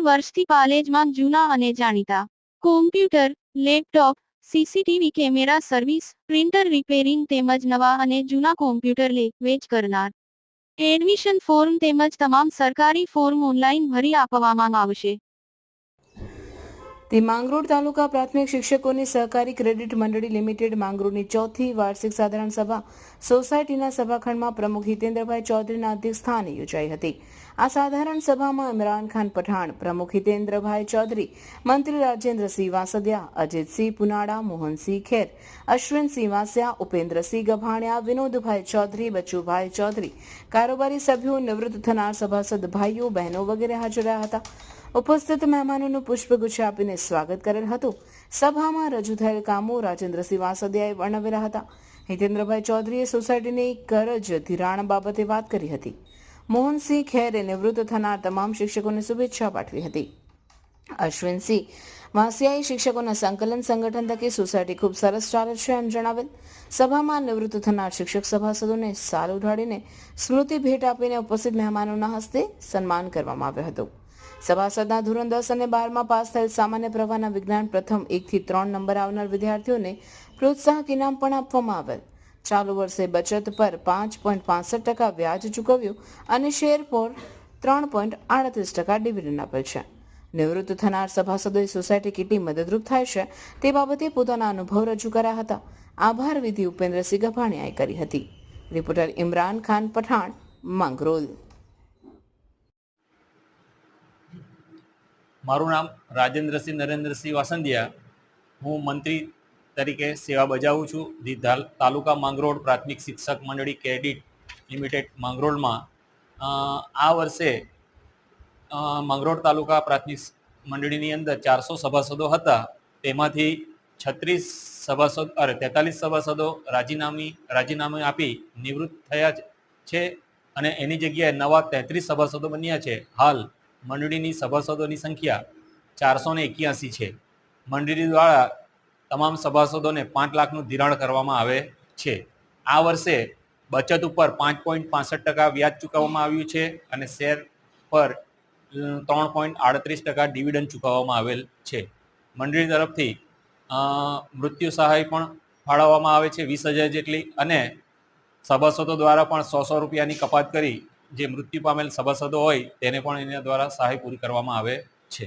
વર્ષથી પાલેજમાં જૂના અને જાણીતા. Computer laptop CCTV camera service printer repairing તેમજ નવા અને જૂના કોમ્પ્યુટર લે, વેચ કરનાર. એડમિશન ફોર્મ તેમજ તમામ સરકારી ફોર્મ ઓનલાઈન ભરી આપવામાં આવશે. તે માંગરોળ તાલુકા પ્રાથમિક શિક્ષકોની સહકારી ક્રેડિટ મંડળી લિમિટેડ માંગરોળની ચોથી વાર્ષિક સાધારણ સભા સોસાયટીના સભાખંડમાં પ્રમુખ હિતેન્દ્રભાઈ ચૌધરીના અધ્યક્ષ સ્થાને યોજાઈ હતી. આ સાધારણ સભામાં ઇમરાન ખાન પઠાણ, પ્રમુખ હિતેન્દ્રભાઈ ચૌધરી, મંત્રી રાજેન્દ્રસિંહ વાસદિયા, અજીતસિંહ પુનાડા, મોહનસિંહ ખેર અશ્વિનસિંહ વાસિયા, ઉપેન્દ્રસિંહ ગભાણિયા, વિનોદભાઈ ચૌધરી, બચુભાઈ ચૌધરી, કારોબારી સભ્યો, નિવૃત્ત થનાર સભાસદ ભાઈઓ, બહેનો વગેરે હાજર રહ્યા હતા. ઉપસ્થિત મહેમાનોનું પુષ્પગુચ્છ આપીને સ્વાગત કરેલ હતું. સભામાં રજૂ થયેલ કામો રાજેન્દ્રસિંહ વાસદિયાએ વર્ણવેલા હતા. હિતેન્દ્રભાઈ ચૌધરીએ સોસાયટીની કરજ ધિરાણ બાબતે વાત કરી હતી. મોહનસિંહ ખેરે નિવૃત્ત થનાર તમામ શિક્ષકોને શુભેચ્છા પાઠવી હતી. અશ્વિનસિંહ વાસિયાએ શિક્ષકોના સંકલન સંગઠન થકી સોસાયટી ખૂબ સરસ ચાલે છે એમ જણાવેલ. સભામાં નિવૃત્ત થનાર શિક્ષક સભાસદોને સાલ ઉઢાડીને સ્મૃતિ ભેટ આપીને ઉપસ્થિત મહેમાનોના હસ્તે સન્માન કરવામાં આવ્યો હતો. સભાસદના ધોરણ દસ અને બારમાં પાસ થયેલ સામાન્ય પ્રવાહના વિજ્ઞાન પ્રથમ એકથી ત્રણ નંબર આવનાર વિદ્યાર્થીઓને પ્રોત્સાહક ઇનામ પણ આપવામાં આવેલ. ચાલુ વર્ષે બચત પર પાંચ પોઈન્ટ પાસઠ ટકા વ્યાજ ચૂકવ્યું અને શેર પર ત્રણ પોઈન્ટ આડત્રીસ ટકા ડિવિડન્ડ આપેલ છે. નિવૃત્ત થનાર સભાસદોએ સોસાયટી કેટલી મદદરૂપ થાય છે તે બાબતે પોતાના અનુભવ રજૂ કર્યા હતા. આભાર વિધિ ઉપેન્દ્રસિંહ ગભાણિયાએ કરી હતી. રિપોર્ટર ઇમરાન ખાન પઠાણ, માંગરોલ. મારું નામ રાજેન્દ્રસિંહ નરેન્દ્રસિંહ વાસંદિયા હું મંત્રી તરીકે સેવા બજાવું છું. ધી તાલુકા માંગરોળ પ્રાથમિક શિક્ષક મંડળી ક્રેડિટ લિમિટેડ માંગરોળમાં આ વર્ષે માંગરોળ તાલુકા પ્રાથમિક મંડળીની અંદર ચારસો સભાસદો હતા. તેમાંથી છત્રીસ સભાસદ, અરે, તેતાલીસ સભાસદો રાજીનામી, રાજીનામું આપી નિવૃત્ત થયા છે અને એની જગ્યાએ નવા તેત્રીસ સભાસદો બન્યા છે. હાલ મંડળીની સભાસદોની સંખ્યા ચારસો ને એક્યાસી છે. મંડળી દ્વારા તમામ સભાસદોને પાંચ લાખનું ધિરાણ કરવામાં આવે છે. આ વર્ષે બચત ઉપર પાંચ પોઈન્ટ પાસઠ ટકા વ્યાજ ચૂકવવામાં આવ્યું છે અને શેર પર ત્રણ પોઈન્ટ આડત્રીસ ટકા ડિવિડન્ડ ચૂકવવામાં આવેલ છે. મંડળી તરફથી મૃત્યુ સહાય પણ ફાળવવામાં આવે છે વીસ હજાર જેટલી અને સભાસદો દ્વારા પણ સો સો રૂપિયાની કપાત કરી જે મૃત્યુ પામેલ સભાસદો હોય તેને પણ એના દ્વારા સહાય પૂરી કરવામાં આવે છે.